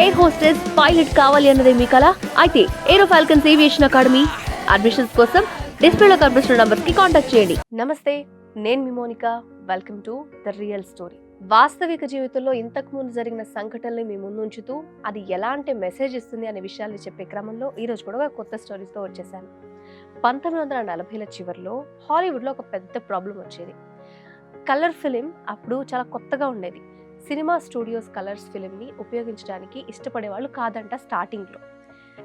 Air hostess pilot కావాలి అన్నదే మీ కళ అయితే Aero Falcons Aviation Academy admissions కోసం డిస్ప్లేలో కనిపిస్తున్న నంబర్స్కి కాంటాక్ట్ చేయండి. నమస్తే నేను మీ Monika. Welcome to the real story వాస్తవిక జీవితంలో ఇంతకు ముందు జరిగిన సంఘటనల్ని మీ ముందుంచుతూ అది ఎలాంటి మెసేజ్ ఇస్తుంది అనే విషయాల్ని చెప్పే క్రమంలో ఈరోజు కూడా కొత్త స్టోరీస్తో వచ్చేసాను. పంతొమ్మిది వందల నలభైల చివరిలో హాలీవుడ్లో ఒక పెద్ద ప్రాబ్లం వచ్చేది. కలర్ ఫిలిం అప్పుడు చాలా కొత్తగా ఉండేది. సినిమా స్టూడియోస్ కలర్స్ ఫిలింని ఉపయోగించడానికి ఇష్టపడే వాళ్ళు కాదంట స్టార్టింగ్లో.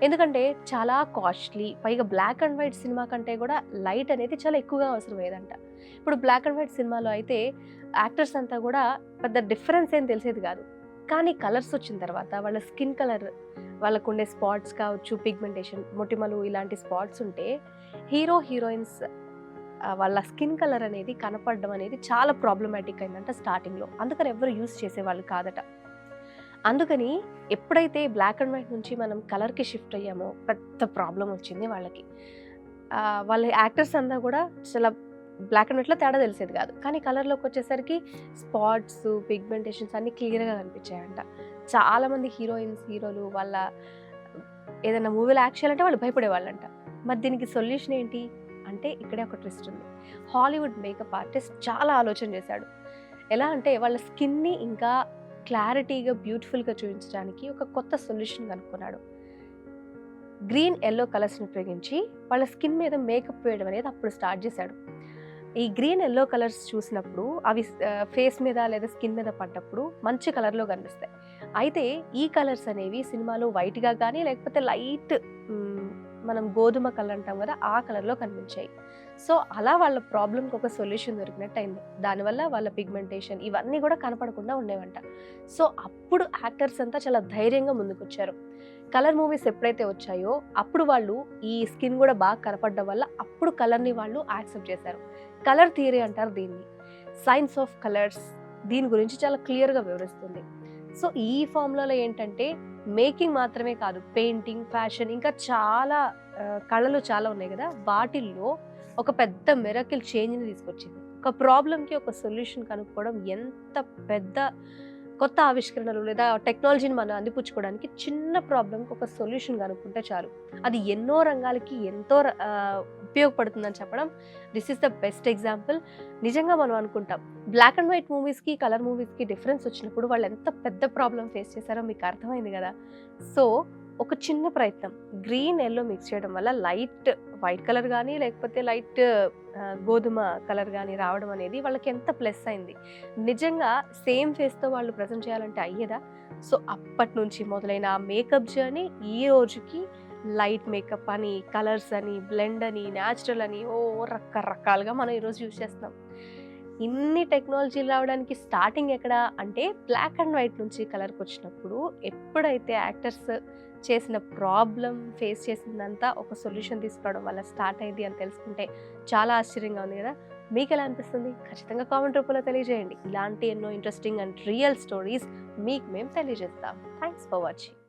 ఎందుకంటే చాలా కాస్ట్లీ పైగా బ్లాక్ అండ్ వైట్ సినిమా కంటే కూడా లైట్ అనేది చాలా ఎక్కువగా అవసరమయ్యేదంట ఇప్పుడు బ్లాక్ అండ్ వైట్ సినిమాలో అయితే యాక్టర్స్ అంతా కూడా పెద్ద డిఫరెన్స్ ఏం తెలిసేది కాదు. కానీ కలర్స్ వచ్చిన తర్వాత వాళ్ళ స్కిన్ కలర్ వాళ్ళకు ఉండే స్పాట్స్ కావచ్చు పిగ్మెంటేషన్ మొటిమలు ఇలాంటి స్పాట్స్ ఉంటే హీరో హీరోయిన్స్ వాళ్ళ స్కిన్ కలర్ అనేది కనపడడం అనేది చాలా ప్రాబ్లమాటిక్ అయిందంట స్టార్టింగ్లో అందుకని ఎవరు యూస్ చేసేవాళ్ళు కాదట. అందుకని ఎప్పుడైతే బ్లాక్ అండ్ వైట్ నుంచి మనం కలర్కి షిఫ్ట్ అయ్యామో పెద్ద ప్రాబ్లం వచ్చింది వాళ్ళకి. వాళ్ళ యాక్టర్స్ అంతా కూడా చాలా బ్లాక్ అండ్ వైట్లో తేడా తెలిసేది కాదు. కానీ కలర్లోకి వచ్చేసరికి స్పాట్స్ పిగ్మెంటేషన్స్ అన్నీ క్లియర్గా కనిపించాయంట. చాలామంది హీరోయిన్స్ హీరోలు వాళ్ళ ఏదైనా మూవీలో యాక్ట్ చేయాలంటే వాళ్ళు భయపడేవాళ్ళంట. మరి దీనికి సొల్యూషన్ ఏంటి? అంటే ఇక్కడే ఒక ట్విస్ట్ ఉంది. హాలీవుడ్ మేకప్ ఆర్టిస్ట్ చాలా ఆలోచన చేశాడు. ఎలా అంటే వాళ్ళ స్కిన్ని ఇంకా క్లారిటీగా బ్యూటిఫుల్గా చూపించడానికి ఒక కొత్త సొల్యూషన్ కనుక్కున్నాడు. గ్రీన్ ఎల్లో కలర్స్ని ఉపయోగించి వాళ్ళ స్కిన్ మీద మేకప్ వేయడం అనేది అప్పుడు స్టార్ట్ చేశాడు. ఈ గ్రీన్ ఎల్లో కలర్స్ చూసినప్పుడు అవి ఫేస్ మీద లేదా స్కిన్ మీద పడ్డప్పుడు మంచి కలర్లో కనిపిస్తాయి. అయితే ఈ కలర్స్ అనేవి సినిమాలో వైట్గా కానీ లేకపోతే లైట్ మనం గోధుమ కలర్ అంటాం కదా ఆ కలర్లో కనిపించాయి. సో అలా వాళ్ళ ప్రాబ్లంకి ఒక సొల్యూషన్ దొరికినట్టు అయింది దానివల్ల వాళ్ళ పిగ్మెంటేషన్ ఇవన్నీ కూడా కనపడకుండా ఉండేవంట. సో అప్పుడు యాక్టర్స్ అంతా చాలా ధైర్యంగా ముందుకొచ్చారు. కలర్ మూవీస్ ఎప్పుడైతే వచ్చాయో అప్పుడు వాళ్ళు ఈ స్కిన్ కూడా బాగా కనపడడం వల్ల అప్పుడు కలర్ని వాళ్ళు యాక్సెప్ట్ చేశారు. కలర్ థియరీ అంటారు దీన్ని. సైన్స్ ఆఫ్ కలర్స్ దీని గురించి చాలా క్లియర్గా వివరిస్తుంది. సో ఈ ఫార్ములాలో ఏంటంటే మేకింగ్ మాత్రమే కాదు పెయింటింగ్ ఫ్యాషన్ ఇంకా చాలా కళలు చాలా ఉన్నాయి కదా. వాటిల్లో ఒక పెద్ద మెరకిల్ చేంజ్ని తీసుకొచ్చింది. ఒక ప్రాబ్లంకి ఒక సొల్యూషన్ కనుక్కోవడం ఎంత పెద్ద కొత్త ఆవిష్కరణలు లేదా టెక్నాలజీని మనం అందిపుచ్చుకోవడానికి చిన్న ప్రాబ్లంకి ఒక సొల్యూషన్ కనుక్కుంటే చాలు. అది ఎన్నో రంగాలకి ఎంతో ఉపయోగపడుతుందని చెప్పడం this is the best example నిజంగా మనం అనుకుంటాం బ్లాక్ అండ్ వైట్ మూవీస్కి కలర్ మూవీస్కి డిఫరెన్స్ వచ్చినప్పుడు వాళ్ళు ఎంత పెద్ద ప్రాబ్లం ఫేస్ చేశారో మీకు అర్థమైంది కదా. సో ఒక చిన్న ప్రయత్నం గ్రీన్ ఎల్లో మిక్స్ చేయడం వల్ల లైట్ వైట్ కలర్ కానీ లేకపోతే లైట్ గోధుమ కలర్ కానీ రావడం అనేది వాళ్ళకి ఎంత ప్లస్ అయింది. నిజంగా సేమ్ ఫేస్తో వాళ్ళు ప్రజెంట్ చేయాలంటే అయ్యేదా? సో అప్పటి నుంచి మొదలైన ఆ మేకప్ జర్నీ ఈ రోజుకి లైట్ మేకప్ అని కలర్స్ అని బ్లెండ్ అని న్యాచురల్ అని ఓ రకరకాలుగా మనం ఈరోజు యూజ్ చేస్తున్నాం. ఇన్ని టెక్నాలజీలు రావడానికి స్టార్టింగ్ ఎక్కడ అంటే బ్లాక్ అండ్ వైట్ నుంచి కలర్కి వచ్చినప్పుడు ఎప్పుడైతే యాక్టర్స్ చేసిన ప్రాబ్లం ఫేస్ చేసిందంతా ఒక సొల్యూషన్ తీసుకురావడం వల్ల స్టార్ట్ అయింది అని తెలుసుకుంటే చాలా ఆశ్చర్యంగా ఉంది కదా. మీకు ఎలా అనిపిస్తుంది? ఖచ్చితంగా కామెంట్ రూపంలో తెలియజేయండి. ఇలాంటి ఎన్నో ఇంట్రెస్టింగ్ అండ్ రియల్ స్టోరీస్ మీకు మేము తెలియజేస్తాం. Thanks for watching.